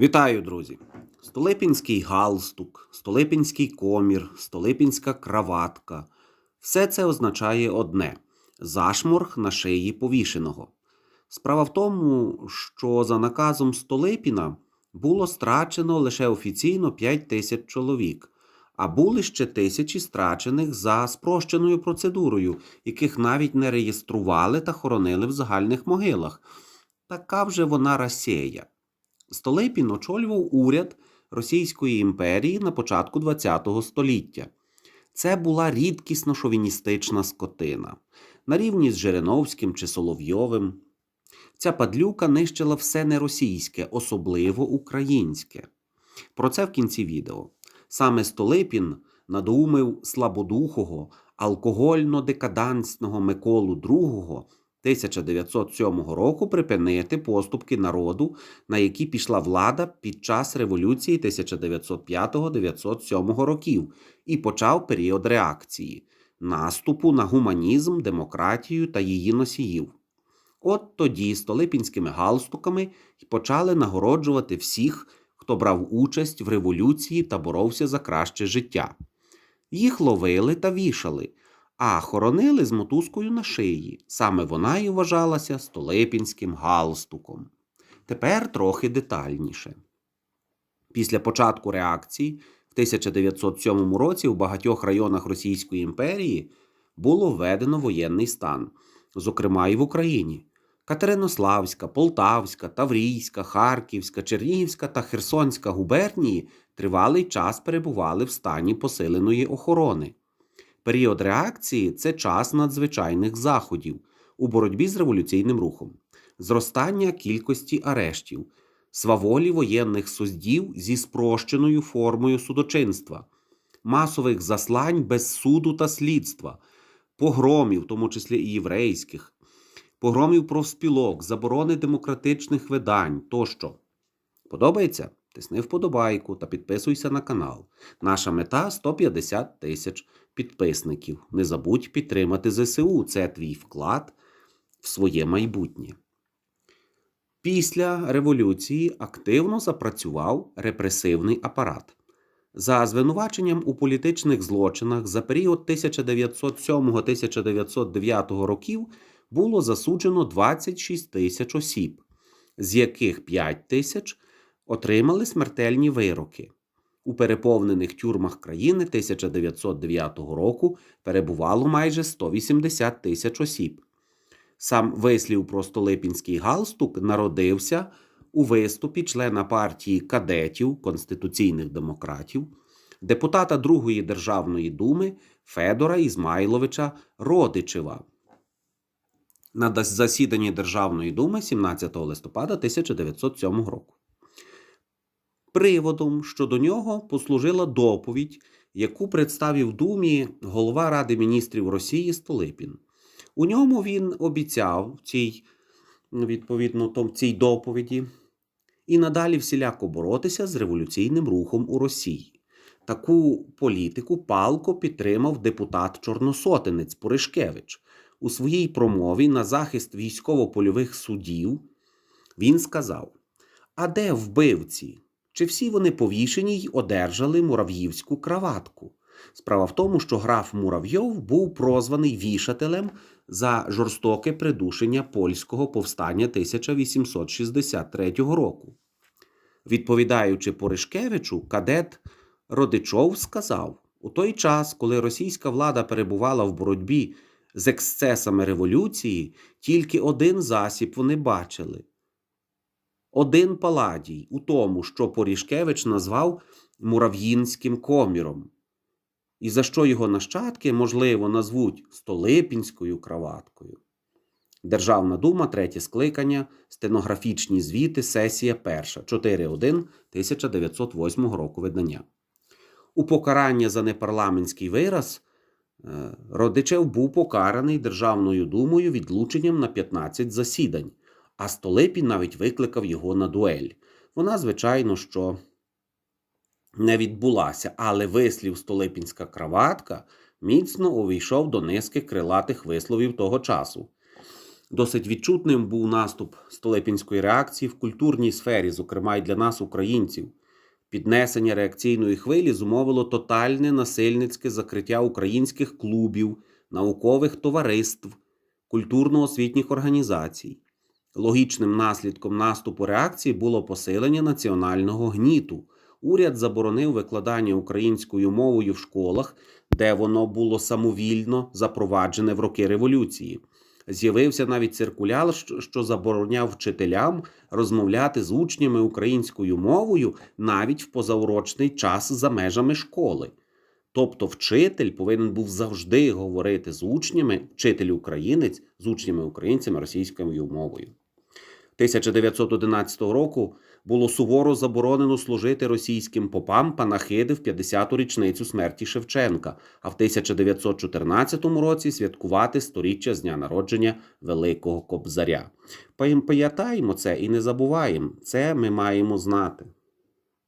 Вітаю, друзі! Столипінський галстук, столипінський комір, столипінська краватка. Все це означає одне зашморг на шиї повішеного. Справа в тому, що за наказом Столипіна було страчено лише офіційно 5 тисяч чоловік, а були ще тисячі страчених за спрощеною процедурою, яких навіть не реєстрували та хоронили в загальних могилах. Така вже вона Росія. Столипін очолював уряд Російської імперії на початку ХХ століття. Це була рідкісно шовіністична скотина, на рівні з Жириновським чи Соловйовим. Ця падлюка нищила все неросійське, особливо українське. Про це в кінці відео. Саме Столипін надоумив слабодухого, алкогольно-декадансного Миколу II 1907 року припинити поступки народу, на які пішла влада під час революції 1905-1907 років, і почав період реакції, наступу на гуманізм, демократію та її носіїв. От тоді столипінськими галстуками почали нагороджувати всіх, хто брав участь в революції та боровся за краще життя. Їх ловили та вішали, а хоронили з мотузкою на шиї. Саме вона і вважалася столипінським галстуком. Тепер трохи детальніше. Після початку реакції в 1907 році у багатьох районах Російської імперії було введено воєнний стан, зокрема і в Україні. Катеринославська, Полтавська, Таврійська, Харківська, Чернігівська та Херсонська губернії тривалий час перебували в стані посиленої охорони. Період реакції це час надзвичайних заходів у боротьбі з революційним рухом, зростання кількості арештів, сваволі воєнних суддів зі спрощеною формою судочинства, масових заслань без суду та слідства, погромів, в тому числі і єврейських, погромів профспілок, заборони демократичних видань тощо. Подобається? Тисни вподобайку та підписуйся на канал. Наша мета 150 тисяч підписників. Не забудь підтримати ЗСУ. Це твій вклад в своє майбутнє. Після революції активно запрацював репресивний апарат. За звинуваченням у політичних злочинах за період 1907-1909 років було засуджено 26 тисяч осіб, з яких 5 тисяч отримали смертельні вироки. У переповнених тюрмах країни 1909 року перебувало майже 180 тисяч осіб. Сам вислів про Столипінський галстук народився у виступі члена партії кадетів конституційних демократів, депутата Другої Державної думи Федора Ізмайловича Родичева на засіданні Державної думи 17 листопада 1907 року. Приводом щодо нього послужила доповідь, яку представив Думі голова Ради міністрів Росії Столипін. У ньому він обіцяв цій, відповідно, цій доповіді і надалі всіляко боротися з революційним рухом у Росії. Таку політику палко підтримав депутат Чорносотенець Поришкевич. У своїй промові на захист військово-польових судів він сказав: А де вбивці? Чи всі вони повішені й одержали мурав'ївську краватку? Справа в тому, що граф Муравйов був прозваний вішателем за жорстоке придушення польського повстання 1863 року. Відповідаючи Поришкевичу, кадет Родичов сказав: у той час, коли російська влада перебувала в боротьбі з ексцесами революції, тільки один засіб вони бачили один паладій у тому, що Порішкевич назвав мурав'їнським коміром, і за що його нащадки, можливо, назвуть Столипінською краваткою. Державна дума, третє скликання, стенографічні звіти, сесія перша, 4.1 1908 року видання. У покарання за непарламентський вираз е, Родичев був покараний Державною думою відлученням на 15 засідань а Столипін навіть викликав його на дуель. Вона, звичайно, що не відбулася, але вислів Столипінська краватка міцно увійшов до низки крилатих висловів того часу. Досить відчутним був наступ столипінської реакції в культурній сфері, зокрема й для нас, українців. Піднесення реакційної хвилі зумовило тотальне насильницьке закриття українських клубів, наукових товариств, культурно-освітніх організацій. Логічним наслідком наступу реакції було посилення національного гніту. Уряд заборонив викладання українською мовою в школах, де воно було самовільно запроваджене в роки революції. З'явився навіть циркуляр, що забороняв вчителям розмовляти з учнями українською мовою навіть в позаурочний час за межами школи. Тобто вчитель повинен був завжди говорити з учнями, вчитель українець з учнями українцями російською мовою. 1911 року було суворо заборонено служити російським попам панахиди в 50-ту річницю смерті Шевченка, а в 1914 році святкувати сторіччя з дня народження Великого Кобзаря. Пам'ятаємо це і не забуваємо. Це ми маємо знати.